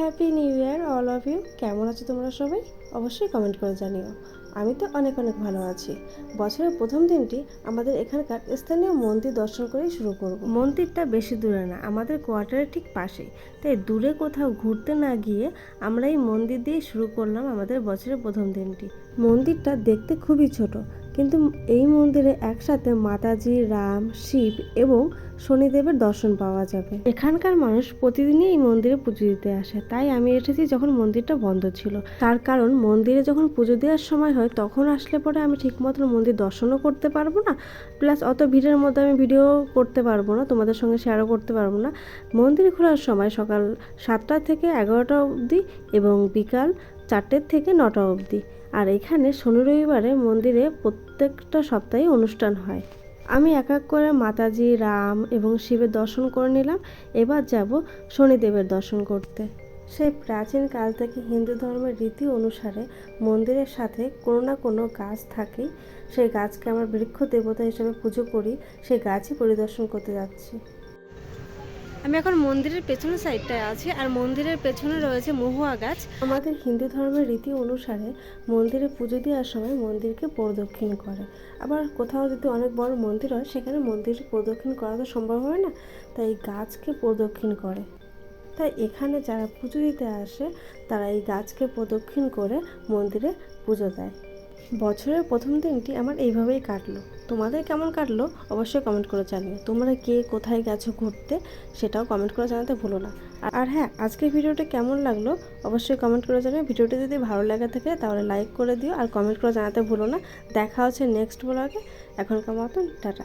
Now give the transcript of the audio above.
Happy new year all of you কেমন আছো তোমরা সবাই? অবশ্যই কমেন্ট করে জানিও। আমি তো অনেক অনেক ভালো আছি। বছরের প্রথম দিনটি আমাদের এখানকার স্থানীয় মন্দির দর্শন করেই শুরু করব। মন্দিরটা বেশি দূরে না, আমাদের কোয়ার্টারের ঠিক পাশেই। তাই দূরে কোথাও ঘুরতে না গিয়ে আমরা এই মন্দির দিয়ে শুরু করলাম আমাদের বছরের প্রথম দিনটি। মন্দিরটা দেখতে খুবই ছোট কিন্তু এই মন্দিরে একসাথে মাতাজি, রাম, শিব এবং শনিদেবের দর্শন পাওয়া যাবে। এখানকার মানুষ প্রতিদিনই এই মন্দিরে পুজো দিতে আসে। তাই আমি এসেছি যখন মন্দিরটা বন্ধ ছিল। তার কারণ মন্দিরে যখন পুজো দেওয়ার সময় হয়, তখন আসলে পরে আমি ঠিক মতন মন্দির দর্শনও করতে পারব না। প্লাস অত ভিড়ের মধ্যে আমি ভিডিও করতে পারব না, তোমাদের সঙ্গে শেয়ারও করতে পারব না। মন্দির খোলার সময় সকাল সাতটা থেকে এগারোটা অবধি এবং বিকাল চারটের থেকে নটা অবধি। আর এখানে শনি রবিবারে মন্দিরে প্রত্যেকটা সপ্তাহে অনুষ্ঠান হয়। আমি এক এক করে মাতাজি, রাম এবং শিবের দর্শন করে নিলাম। এবার যাব শনিদেবের দর্শন করতে। সেই প্রাচীন কাল থেকে হিন্দু ধর্মের রীতি অনুসারে মন্দিরের সাথে কোনো না কোনো গাছ থাকেই। সেই গাছকে আমরা বৃক্ষ দেবতা হিসেবে পুজো করি। সেই গাছই পরিদর্শন করতে যাচ্ছি। আমি এখন মন্দিরের পেছনের সাইডটায় আছি, আর মন্দিরের পেছনে রয়েছে মহুয়া গাছ। আমাদের হিন্দু ধর্মের রীতি অনুসারে মন্দিরে পুজো দেওয়ার সময় মন্দিরকে প্রদক্ষিণ করে। আবার কোথাও যদি অনেক বড় মন্দির হয়, সেখানে মন্দির প্রদক্ষিণ করা তো সম্ভব হয় না, তাই গাছকে প্রদক্ষিণ করে। তাই এখানে যারা পুজো দিতে আসে, তারা এই গাছকে প্রদক্ষিণ করে মন্দিরে পুজো দেয়। বছরের প্রথম দিনটি আমার এইভাবেই কাটলো। তোমাদের কেমন কাটলো? অবশ্যই কমেন্ট করে জানিও। তোমরা কে কোথায় গেছো ঘুরতে, সেটাও কমেন্ট করে জানাতে ভুলো না। আর- হ্যাঁ আজকের ভিডিওটা কেমন লাগল? অবশ্যই কমেন্ট করে জানিও। ভিডিওটি যদি ভালো লাগে থাকে, তাহলে লাইক করে দিও। আর কমেন্ট করে জানাতে ভুলো না। দেখা হচ্ছে নেক্সট ব্লগে এখনকার মতন, টাটা।